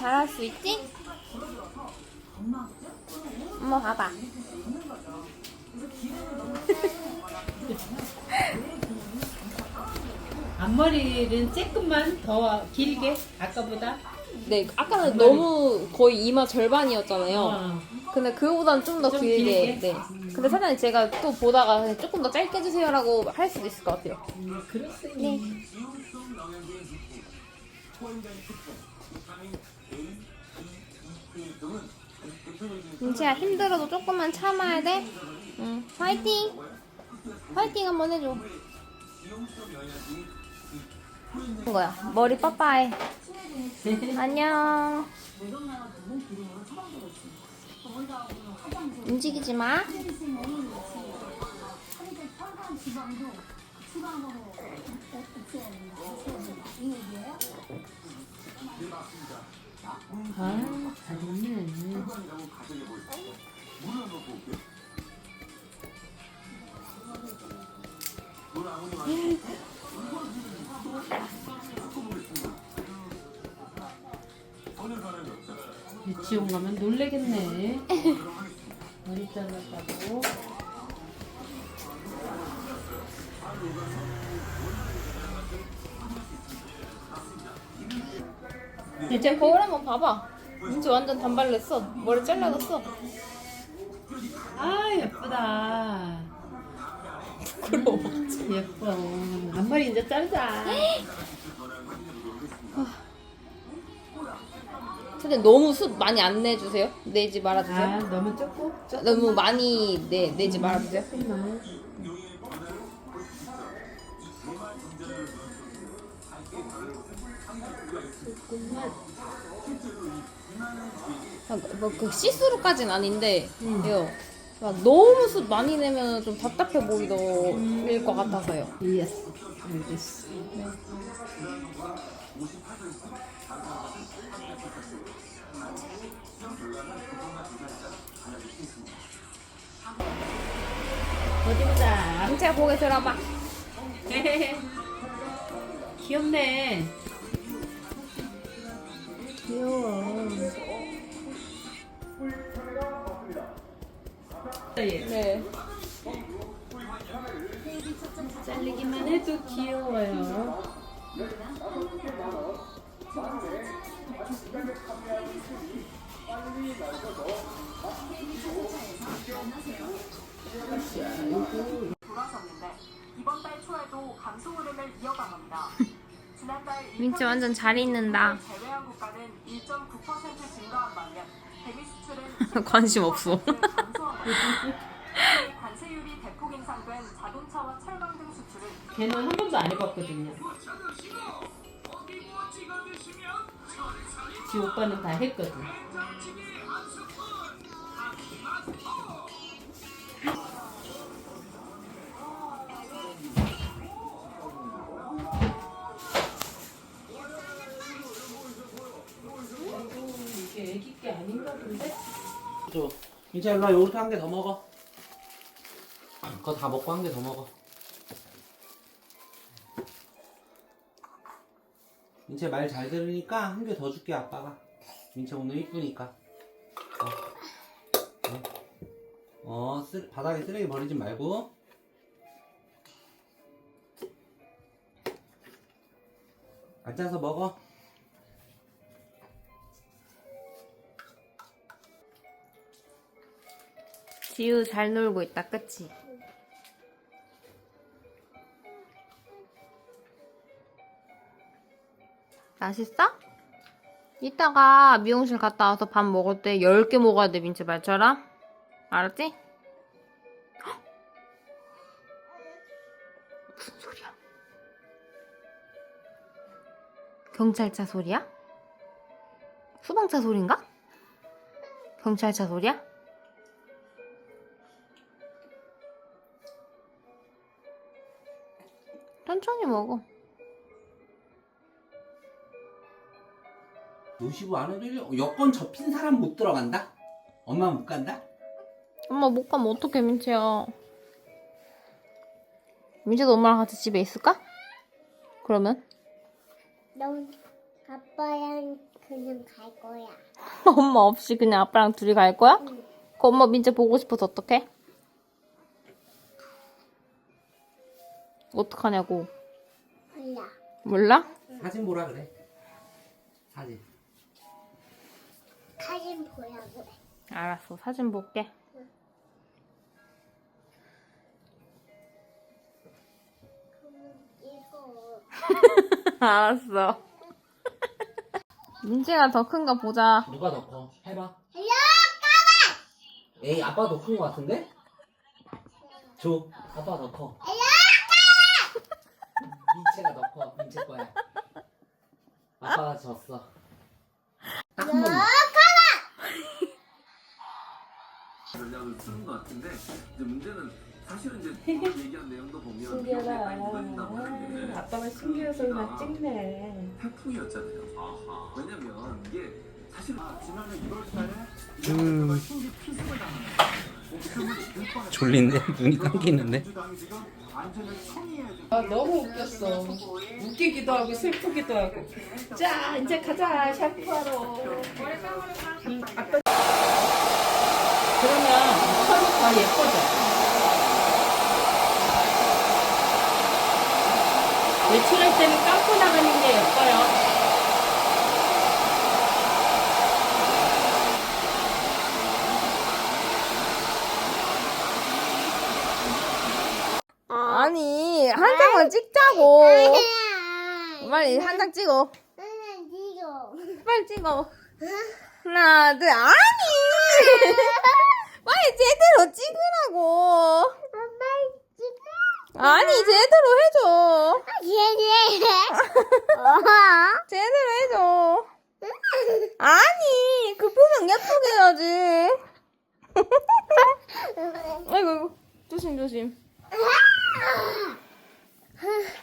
잘할 수 있지? 엄마 봐봐. 앞머리는 조금만 더 길게 아까보다. 네, 아까는 너무 거의 이마 절반이었잖아요. 어. 근데 그거보다는 좀 더 좀 길게. 길게? 네. 근데 사장님 제가 또 보다가 그냥 조금 더 짧게 해주세요라고 할 수도 있을 것 같아요. 음, 수 네. 민채야 힘들어도 조금만 참아야 돼. 응. 화이팅. 화이팅 한번 해줘. 거야. 머리 빠빠해. 안녕. 움직이지 마. 아, 잘했네. 유치원 가면 놀래겠네. 머리 잘랐다고. 이제 거울 한번 봐봐. 민채 완전 단발냈어. 머리 잘라졌어. 아, 예쁘다. 부끄러워. 예뻐. 앞머리 이제 자르자. 근데 너무 숱 많이 안 내주세요. 내지 말아주세요. 아, 너무 조금? 너무 많이 내, 내지 말아주세요. 조금만. 조금만. 뭐그 시스루까진 아닌데, 요. 막 너무 숱 많이 내면 좀 답답해 보이더 일 것 같아서요. 예스. 알겠어. 어디 보자. 민채야 고개 들어봐. 귀엽네. 귀여워. 예. 네. 잘리기만 해도 귀여워요. 돌아섰는데 이번 달 초에도 감소 흐름을 이어가갑니다. 민채 완전 잘 있는다. 제외한 국가는 1.9% 증가한 반면 대미 수출은 관심 없어. 10% 감소한 겁니다. 관세율이 대폭 인상된 자동차와 철강 등 수출은 걔는 한 번도 안 해봤거든요. 지 오빠는 다 했거든. 줘. 민채 일로 와 요렇게 한개 더 먹어. 그거 다 먹고 한 개 더 먹어. 민채 말 잘 들으니까 한 개 더 줄게 아빠가. 민채 오늘 이쁘니까. 어, 어. 어 쓰, 바닥에 쓰레기 버리지 말고. 앉아서 먹어. 지우 잘 놀고 있다, 그치? 맛있어? 이따가 미용실 갔다 와서 밥 먹을 때 10개 먹어야 돼, 민채 말처럼. 알았지? 헉! 무슨 소리야? 경찰차 소리야? 소방차 소린가? 경찰차 소리야? 먹어. 노시부 안 해도 돼. 여권 접힌 사람 못 들어간다? 엄마 못 간다? 엄마 못 가면 어떡해, 민채야. 민채도 엄마랑 같이 집에 있을까? 그러면? 너 아빠랑 그냥 갈 거야. 엄마 없이 그냥 아빠랑 둘이 갈 거야? 응. 그 엄마 민재 보고 싶어서 어떡해? 어떡하냐고. 몰라. 사진 보라 그래. 사진. 사진 보라고 해. 알았어. 사진 볼게. 이거. 알았어. 민재가 더 큰 거 보자. 누가 더 커? 해봐. 야, 까봐! 에이 아빠가 더큰 거 같은데? 줘. 아빠가 더 커. 민채가 더 커. 민채 거야. 아빠가 졌어. 딱 한 번만. 전략을 쓰는 것 같은데 이제 문제는 사실은 이제 얘기한 내용도 보면 신기하다. 이렇게 많이 묻어진다고 하는데 아빠가 신기해서 나 찍네. 태풍이었잖아요. 왜냐면 이게 사실 지난해 1월 달에 음. 졸린데 눈이 감기는데. 아 너무 웃겼어. 웃기기도 하고 슬프기도 하고. 자 이제 가자 샤프하러. 음. 그러면 털이 더 예뻐져. 외출할 때는 감고 나가는 게 예뻐요. 아니, 한 찍자고. 빨리 한 장 찍어. 빨리 찍어. 하나, 둘, 아니! 빨리 제대로 찍으라고. 아니, 제대로 해줘. 제대로 해줘. 아니, 그 표정 예쁘게 해야지. 아이고, 아이고. 조심, 조심. ふぅ。